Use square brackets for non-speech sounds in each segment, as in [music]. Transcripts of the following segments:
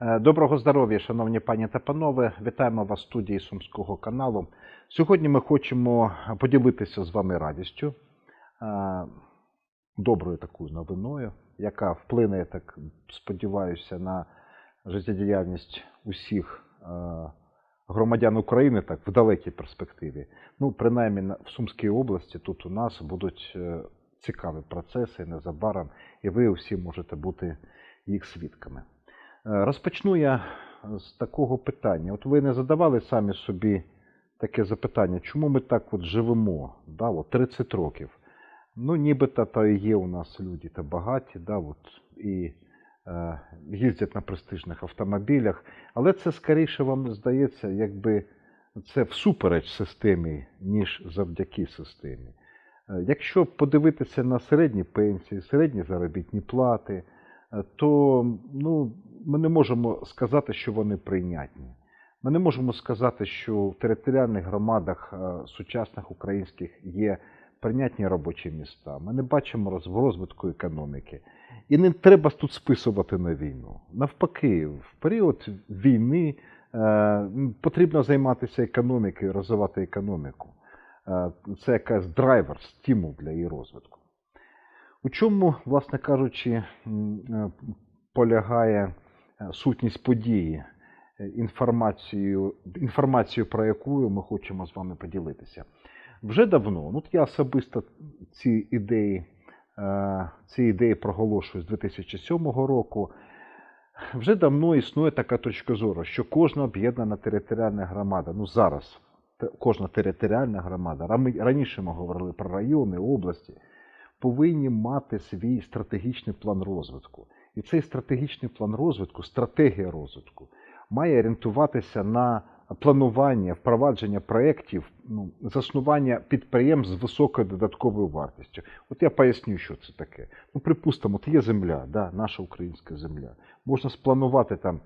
Е, Доброго здоров'я, шановні пані та панове. Вітаємо вас в студії Сумського каналу. Сьогодні ми хочемо поділитися з вами радістю, е, доброю такою новиною, яка вплине, я так сподіваюся, на життєдіяльність усіх е, громадян України так в далекій перспективі. Ну, принаймні в Сумській області тут у нас будуть цікаві процеси незабаром, і ви всі можете бути їх свідками. Е, Розпочну я з такого питання. От ви не задавали самі собі таке запитання, чому ми так от живемо, да, от 30 років. Ну, нібито то і є у нас люди та багаті, да, от, і е, їздять на престижних автомобілях, але це скоріше вам здається, якби це всупереч системі, ніж завдяки системі. Е, Якщо подивитися на середні пенсії, середні заробітні плати, то ну, ми не можемо сказати, що вони прийнятні. Ми не можемо сказати, що в територіальних громадах е, сучасних українських є прийнятні робочі міста. Ми не бачимо роз- розвитку економіки. І не треба тут списувати на війну. Навпаки, в період війни е, потрібно займатися економікою, розвивати економіку. Е, Це якась драйвер, стимул для її розвитку. У чому, власне кажучи, е, полягає е, сутність події, е, інформацію, інформацію, про яку ми хочемо з вами поділитися. Вже давно, ну я особисто ці ідеї, ці ідеї проголошую з 2007 року. Вже давно існує така точка зору, що кожна об'єднана територіальна громада, ну зараз кожна територіальна громада, раніше ми говорили про райони, області, повинні мати свій стратегічний план розвитку. І цей стратегічний план розвитку, стратегія розвитку, має орієнтуватися на планування, впровадження проєктів, ну, заснування підприємств з високою додатковою вартістю. От я поясню, що це таке. Ну, припустимо, от є земля, да, наша українська земля. Можна спланувати там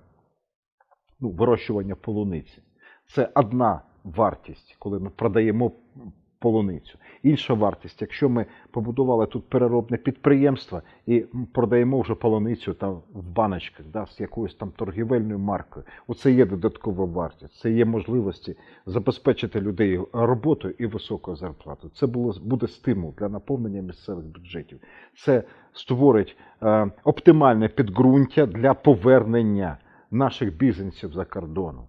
ну, вирощування полуниці. Це одна вартість, коли ми продаємо полуницю. Інша вартість, якщо ми побудували тут переробне підприємство і продаємо вже полуницю там в баночках, да, з якоюсь там торгівельною маркою. Оце є додаткова вартість. Це є можливості забезпечити людей роботою і високою зарплатою. Це було, буде стимул для наповнення місцевих бюджетів. Це створить е, оптимальне підґрунтя для повернення наших бізнесів за кордону.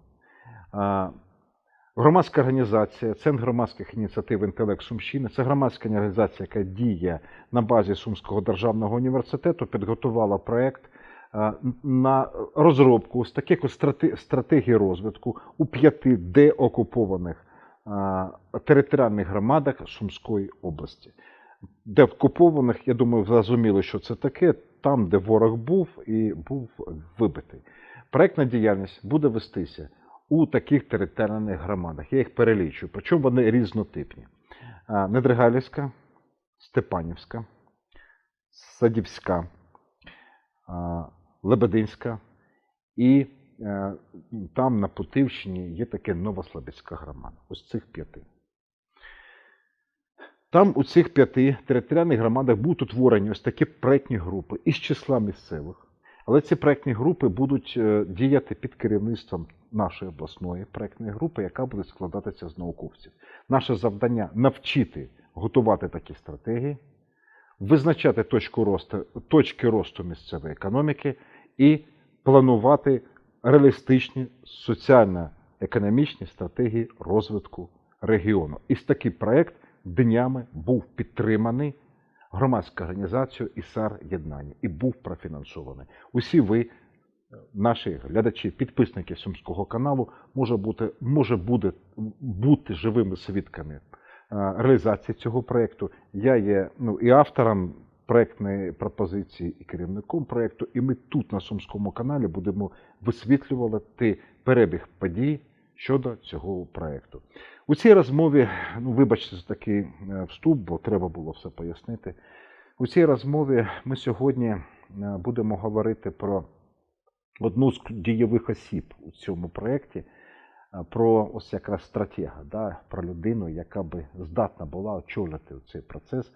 Громадська організація, Центр громадських ініціатив інтелект Сумщини, це громадська організація, яка діє на базі Сумського державного університету, підготувала проект е, на розробку з таких стратегій розвитку у п'яти деокупованих е, територіальних громадах Сумської області. Деокупованих, я думаю, зрозуміло, що це таке, там, де ворог був і був вибитий. Проектна діяльність буде вестися у таких територіальних громадах. Я їх перелічую, причому вони різнотипні. Недригалівська, Степанівська, Садівська, Лебединська і е, там на Путивщині є таке Новослобідська громада. Ось цих п'яти. Там у цих п'яти територіальних громадах будуть утворені ось такі проектні групи із числа місцевих. Але ці проектні групи будуть е, діяти під керівництвом нашої обласної проектної групи, яка буде складатися з науковців. Наше завдання навчити готувати такі стратегії, визначати точку росту, точки росту місцевої економіки і планувати реалістичні соціально-економічні стратегії розвитку регіону. І такий проект днями був підтриманий громадською організацією ІСАР Єднання і був профінансований. Усі ви, е, наші глядачі, підписники Сумського каналу, може бути, може буде бути живими свідками е, реалізації цього проєкту. Я є ну, і автором проєктної пропозиції, і керівником проєкту, і ми тут на Сумському каналі будемо висвітлювати перебіг подій щодо цього проєкту. У цій розмові, ну вибачте за такий е, вступ, бо треба було все пояснити. У цій розмові ми сьогодні е, будемо говорити про одну з дієвих осіб у цьому проєкті, е, про ось якраз стратега, да, про людину, яка би здатна була очолити цей процес,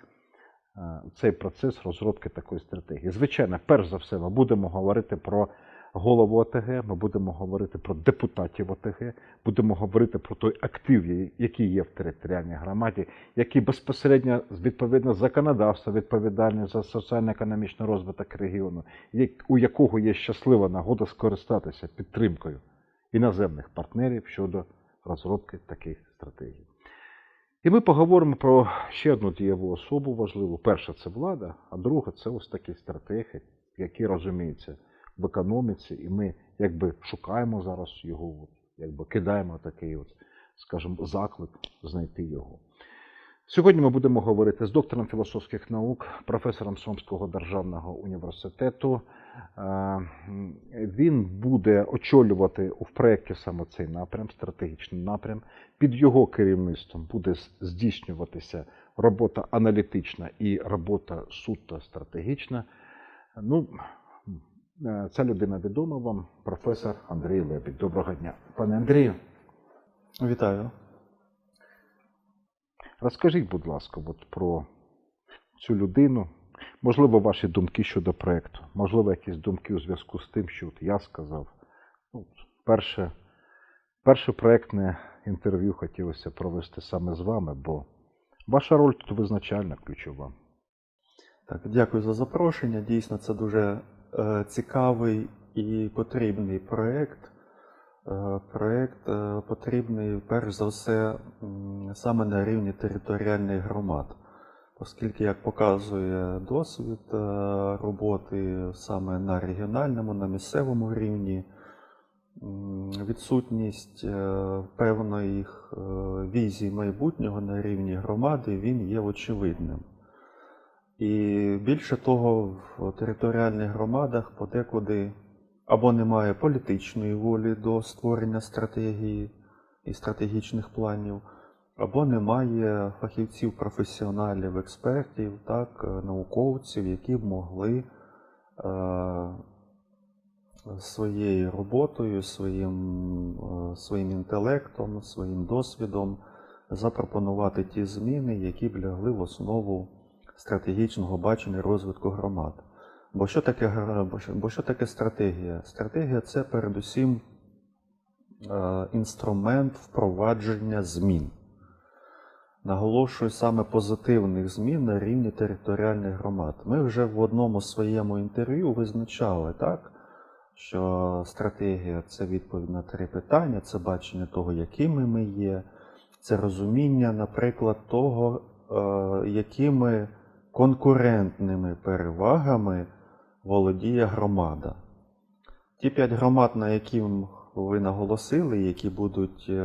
цей процес розробки такої стратегії. Звичайно, перш за все, ми будемо говорити про голову ОТГ, ми будемо говорити про депутатів ОТГ, будемо говорити про той актив, який є в територіальній громаді, який безпосередньо відповідно законодавства відповідальний за соціально-економічний розвиток регіону, у якого є щаслива нагода скористатися підтримкою іноземних партнерів щодо розробки таких стратегій. І ми поговоримо про ще одну дієву особу важливу. Перша це влада, а друга це ось такі стратегії, які розуміються в економіці, і ми якби шукаємо зараз його, от, якби кидаємо такий, от, скажімо, заклик знайти його. Сьогодні ми будемо говорити з доктором філософських наук, професором Сомського державного університету. Е, Він буде очолювати в проєкті саме цей напрям, стратегічний напрям. Під його керівництвом буде здійснюватися робота аналітична і робота суто стратегічна. Ну, ця людина відома вам, професор Андрій Лебідь. Доброго дня. Пане Андрію, Вітаю. розкажіть, будь ласка, от про цю людину. Можливо, ваші думки щодо проєкту, можливо, якісь думки у зв'язку з тим, що от я сказав. Ну, перше, перше проєктне інтерв'ю хотілося провести саме з вами, бо ваша роль тут визначальна, ключова. Так, дякую за запрошення. Дійсно, це дуже е, цікавий і потрібний проєкт. Е, проєкт е, потрібний перш за все саме на рівні територіальних громад, оскільки, як показує досвід е, роботи саме на регіональному, на місцевому рівні, відсутність е, певної їх е, візії майбутнього на рівні громади він є очевидним. І більше того, в територіальних громадах подекуди або немає політичної волі до створення стратегії і стратегічних планів, або немає фахівців, професіоналів, експертів, так, е, науковців, які б могли е, своєю роботою, своїм, е, своїм інтелектом, своїм досвідом запропонувати ті зміни, які б лягли в основу стратегічного бачення розвитку громад. Бо що таке, бо що- таке стратегія? Стратегія це передусім е, інструмент впровадження змін. Наголошую саме позитивних змін на рівні територіальних громад. Ми вже в одному своєму інтерв'ю визначали, так, що стратегія це відповідь на три питання, це бачення того, якими ми є, це розуміння, наприклад, того, е, якими конкурентними перевагами володіє громада. Ті п'ять громад, на які ви наголосили, які будуть е,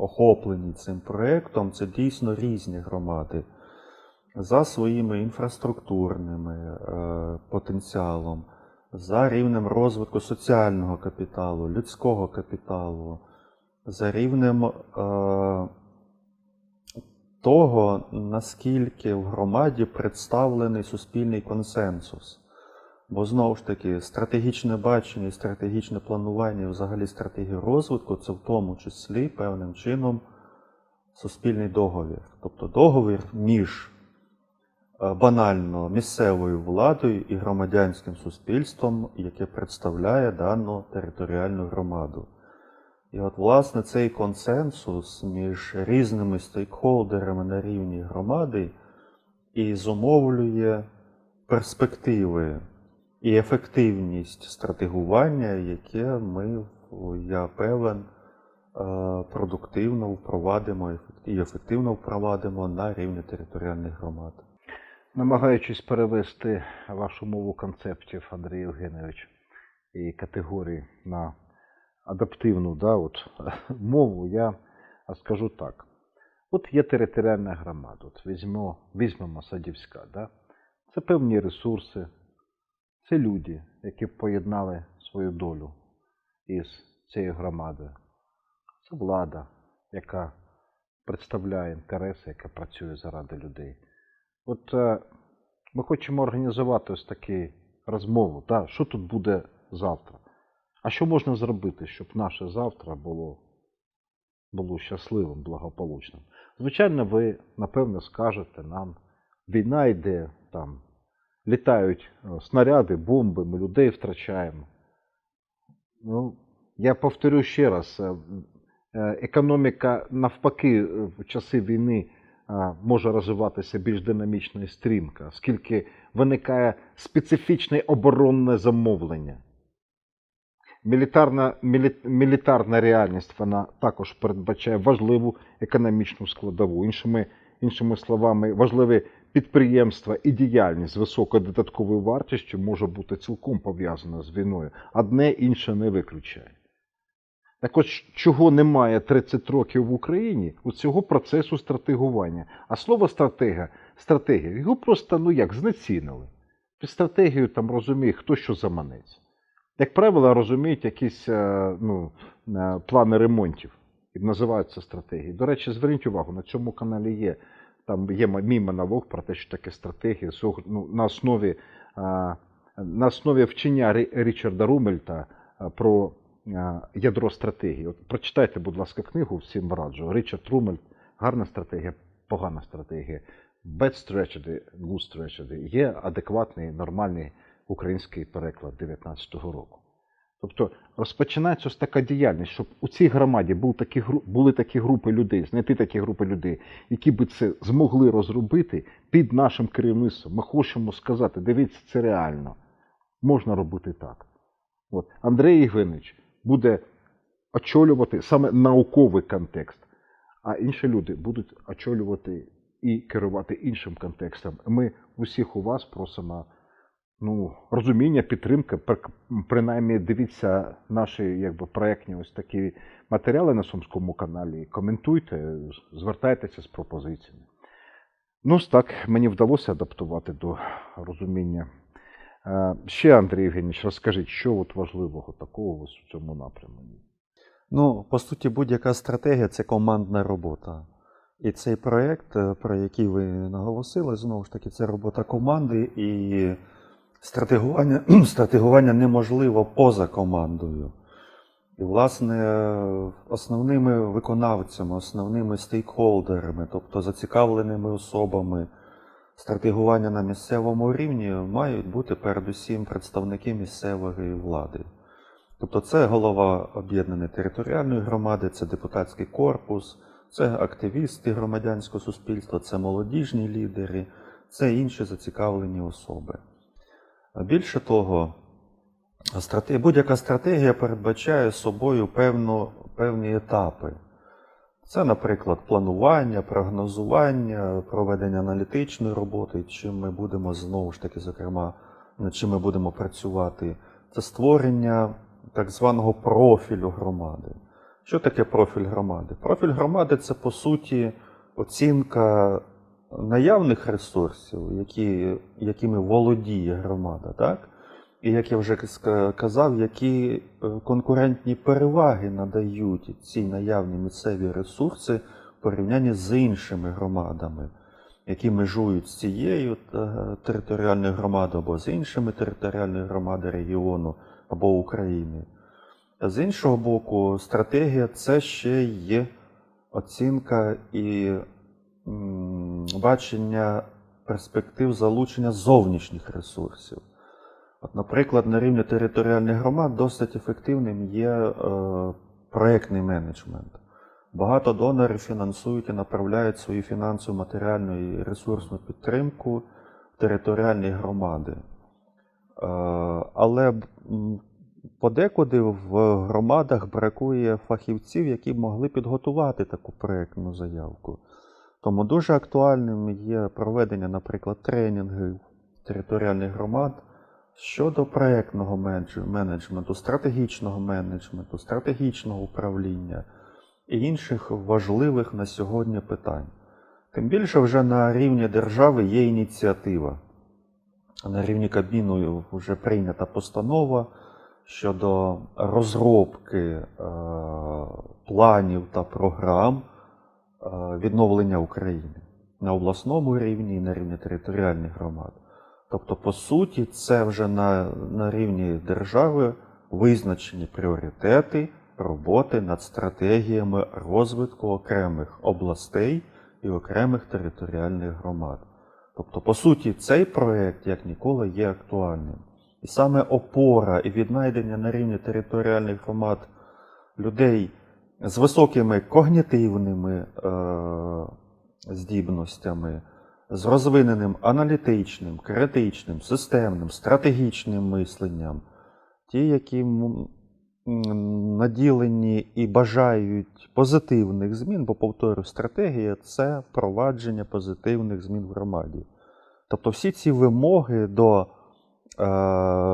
охоплені цим проєктом, це дійсно різні громади за своїми інфраструктурними е, потенціалом, за рівнем розвитку соціального капіталу, людського капіталу, за рівнем е, того, наскільки в громаді представлений суспільний консенсус. Бо знову ж таки, стратегічне бачення стратегічне планування, і взагалі стратегія розвитку це в тому числі певним чином суспільний договір. Тобто договір між е, банально місцевою владою і громадянським суспільством, яке представляє дану територіальну громаду. І от, власне, цей консенсус між різними стейкхолдерами на рівні громади і зумовлює перспективи і ефективність стратегування, яке ми, я певен, е, продуктивно впровадимо і ефективно впровадимо на рівні територіальних громад. Намагаючись перевести вашу мову концептів, Андрій Євгенович, і категорії на адаптивну да, от, [laughs] мову, я скажу так. От є територіальна громада, от візьмемо, візьмемо Садівська. Да? Це певні ресурси, це люди, які поєднали свою долю із цією громадою. Це влада, яка представляє інтереси, яка працює заради людей. От е, ми хочемо організувати ось таку розмову, да, що тут буде завтра. А що можна зробити, щоб наше завтра було, було щасливим, благополучним? Звичайно, ви, напевно, скажете нам, війна йде, там, літають е, снаряди, бомби, ми людей втрачаємо. Ну, я повторю ще раз: е, е, економіка навпаки в часи війни може розвиватися більш динамічно і стрімко, оскільки виникає специфічне оборонне замовлення. Мілітарна, мілі, мілітарна реальність вона також передбачає важливу економічну складову. Іншими, іншими словами, важливі підприємства і діяльність з високою додатковою вартістю може бути цілком пов'язана з війною. Одне інше не виключає. Так ось, чого немає 30 років в Україні у цього процесу стратегування. А слово стратега, стратегія, його просто ну як знецінили. Під стратегію там розуміє, хто що заманеться. Як правило, розуміють якісь е, ну, е, плани ремонтів і називаються стратегії. До речі, зверніть увагу, на цьому каналі є. Там є мій монолог про те, що таке стратегія ну, на основі, е, на основі вчення Річарда Румельта про ядро стратегії. От прочитайте, будь ласка, книгу всім раджу. Річард Румельт, гарна стратегія, погана стратегія. Bad strategy, good strategy. Є адекватний, нормальний український переклад 19-го року. Тобто розпочинається ось така діяльність, щоб у цій громаді був такі, були такі групи людей, знайти такі групи людей, які би це змогли розробити під нашим керівництвом. Ми хочемо сказати, дивіться, це реально. Можна робити так. От. Андрій Євгенович буде очолювати саме науковий контекст, а інші люди будуть очолювати і керувати іншим контекстом. Ми усіх у вас просимо ну, розуміння, підтримка. Принаймні, дивіться наші якби, проектні ось такі матеріали на Сумському каналі. Коментуйте, звертайтеся з пропозиціями. Ну, так мені вдалося адаптувати до розуміння. Е, Ще, Андрій Євгенійович, розкажіть, що от важливого такого у цьому напрямку? Ну, по суті, будь-яка стратегія це командна робота. І цей проєкт, е, про який ви наголосили, знову ж таки, це робота команди, і стратегування, [clears throat] стратегування неможливо поза командою. І, власне, основними виконавцями, основними стейкхолдерами, тобто зацікавленими особами стратегування на місцевому рівні, мають бути передусім представники місцевої влади. Тобто це голова об'єднаної територіальної громади, це депутатський корпус, це активісти громадянського суспільства, це молодіжні лідери, це інші зацікавлені особи. Більше того, стратегія, будь-яка стратегія передбачає собою певну, певні етапи. Це, наприклад, планування, прогнозування, проведення аналітичної роботи, чим ми будемо знову ж таки, зокрема, над чим ми будемо працювати. Це створення так званого профілю громади. Що таке профіль громади? Профіль громади це по суті оцінка наявних ресурсів, які, якими володіє громада, так? І як я вже казав, які е, конкурентні переваги надають ці наявні місцеві ресурси в порівнянні з іншими громадами, які межують з цією е, територіальною громадою або з іншими територіальними громадами регіону або України. З іншого боку, стратегія це ще є оцінка і бачення перспектив залучення зовнішніх ресурсів. От, наприклад, на рівні територіальних громад досить ефективним є е, проєктний менеджмент. Багато донорів фінансують і направляють свою фінансову, матеріальну і ресурсну підтримку територіальні громади. Е, Але подекуди в громадах бракує фахівців, які могли підготувати таку проєктну заявку. Тому дуже актуальним є проведення, наприклад, тренінгів територіальних громад щодо проєктного менеджменту, стратегічного менеджменту, стратегічного управління і інших важливих на сьогодні питань. Тим більше вже на рівні держави є ініціатива. На рівні Кабміну вже прийнята постанова щодо розробки е, планів та програм відновлення України на обласному рівні і на рівні територіальних громад. Тобто, по суті, це вже на, на рівні держави визначені пріоритети роботи над стратегіями розвитку окремих областей і окремих територіальних громад. Тобто, по суті, цей проєкт як ніколи є актуальним. І саме опора і віднайдення на рівні територіальних громад людей з високими когнітивними е, здібностями, з розвиненим аналітичним, критичним, системним, стратегічним мисленням, ті, які наділені і бажають позитивних змін, бо повторю, стратегія це впровадження позитивних змін в громаді. Тобто всі ці вимоги до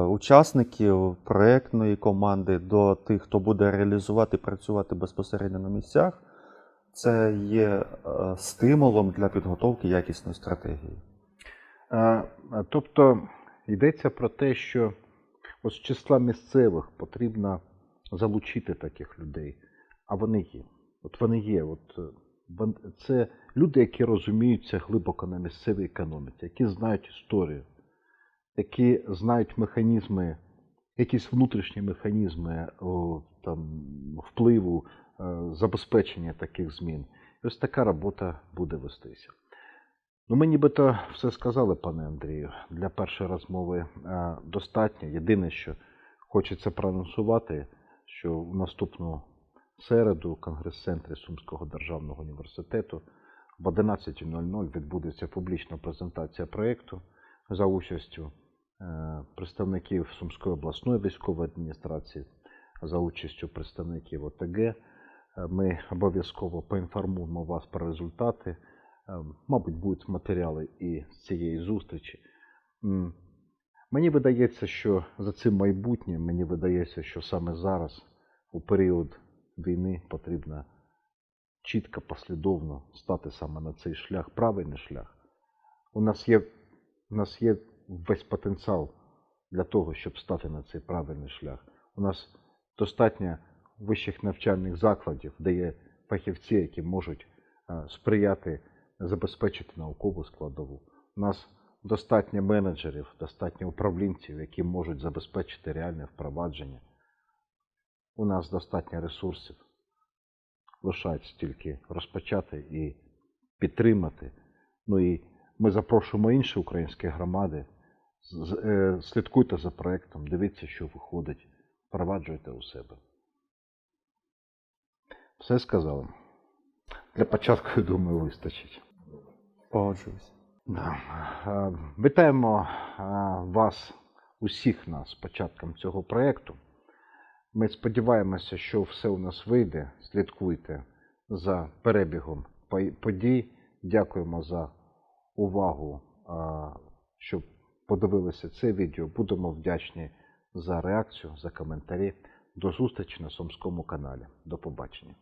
учасників проєктної команди, до тих, хто буде реалізувати, і працювати безпосередньо на місцях, це є е, стимулом для підготовки якісної стратегії. Е, е, Тобто йдеться про те, що з числа місцевих потрібно залучити таких людей, а вони є. От вони є. От, е, це люди, які розуміються глибоко на місцевій економіці, які знають історію, які знають механізми, якісь внутрішні механізми там, впливу, е, забезпечення таких змін. І ось така робота буде вестися. Ну, ми нібито все сказали, пане Андрію. Для першої розмови е, достатньо. Єдине, що хочеться проанонсувати, що в наступну середу у Конгрес-центрі Сумського державного університету в 11.00 відбудеться публічна презентація проєкту за участю представників Сумської обласної військової адміністрації, за участю представників ОТГ. Е, Ми обов'язково поінформуємо вас про результати. Е, Мабуть, будуть матеріали і з цієї зустрічі. Мені видається, що за цим майбутнє, мені видається, що саме зараз, у період війни, потрібно чітко, послідовно стати саме на цей шлях, правильний шлях. У нас є, у нас є весь потенціал для того, щоб стати на цей правильний шлях. У нас достатньо вищих навчальних закладів, де є фахівці, які можуть е, сприяти забезпечити наукову складову. У нас достатньо менеджерів, достатньо управлінців, які можуть забезпечити реальне впровадження. У нас достатньо ресурсів. Лишається тільки розпочати і підтримати. Ну і ми запрошуємо інші українські громади. Е, Слідкуйте за проектом, дивіться, що виходить, впроваджуйте у себе. Все сказали. Для початку, я думаю, вистачить. Погоджуюсь. Да. Вітаємо вас, усіх нас з початком цього проєкту. Ми сподіваємося, що все у нас вийде. Слідкуйте за перебігом подій. Дякуємо за увагу, щоб подивилися це відео. Будемо вдячні за реакцію, за коментарі. До зустрічі на Сумському каналі. До побачення.